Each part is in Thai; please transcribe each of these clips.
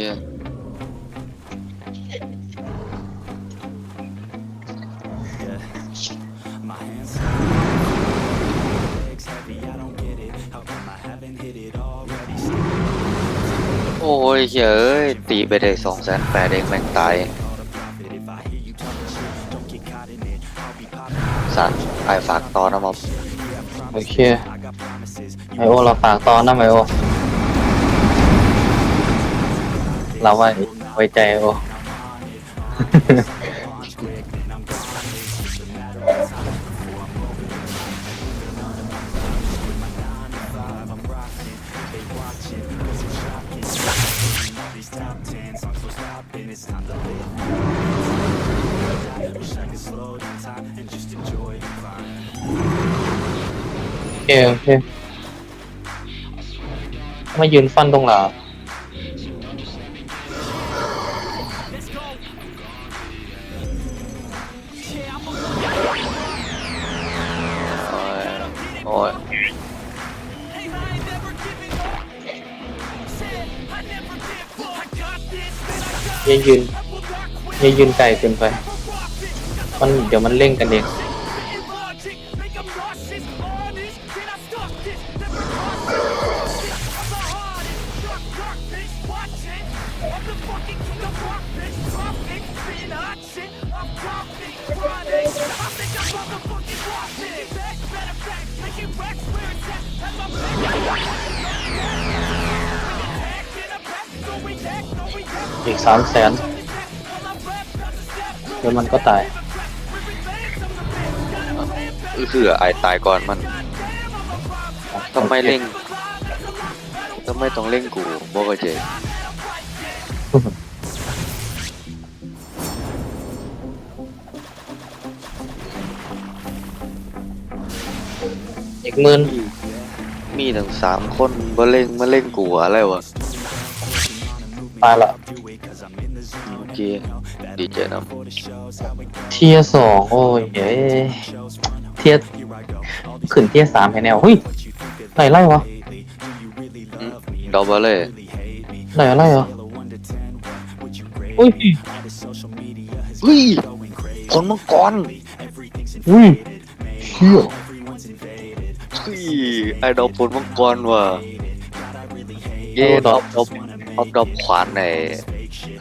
My hands legs heavy, I don't get it. How come I haven't hit it already? โอ้ยเฮ้ยตีไปได้สองแสนแปดเองแม่งตาย Call the profit if I hear you talking shit. Don't get caught in it. I'll be popping. สัตว์ไอฝากตอนนะมอบโอเค I got promises. ไอโอเราฝากตอนนะไอโอ เราว่าไว้ใจโอ โอเคโอเคมายืนฟันตรงหลา อย่ายืนอย่ายืนไกลเกินไป มันเดี๋ยวมันเล่งกันเอง อีกสามแสนเดี๋ยวมันก็ตายคือไอตายก่อนมันทำไมเร่งทำไมต้องเร่งกูบอกว่าเจอีกหมื่นมีถึงสามคนมาเร่งมาเร่งกูอะไรวะ ตายละ โอเคดีเจนะเทียสองโอ้ยเอ้ยเทียขึ้นเทียสามให้แนวเฮ้ยไหนไล่วะดอบเลยไหนอะไรเหรออุ้ยเฮ้ยผลมังกรอุ้ยเชี่ยเฮ้ยไอดอกผลมังกรว่ะเย้ดอกดอกเอาดอกขวานไหน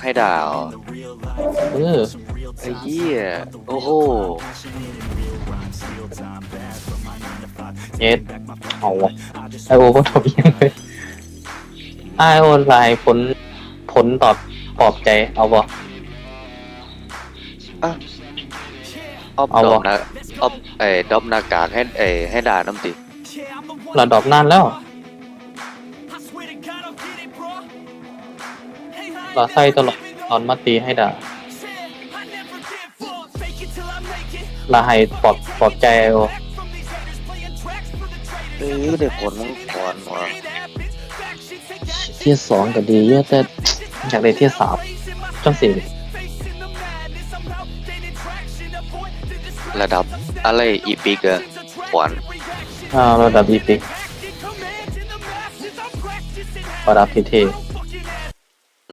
ให้ดาวเออไอ้เหี้ยโอ้โหเอ็ดเอาวะไอโอก็ทำยังไงไอโอไลน์ผลผลตอบปลอบใจเอาบ่อะอเอาดอวะกนะเอาไอ้ดอกหน้ากากให้ไอ้ให้ด่าน้ำติระดับนานแล้วาใส่ตลอดตอนมาตีให้ด่าลาให้ปลอบปลอบใจไอโอเออเด็กผลมังกรว่ะเทียสองก็ดีเยอะแต่อยากได้เทียสามจังสิระดับอะไรอีปิกอะขวานอ่าระดับอีพิกระดับทีเท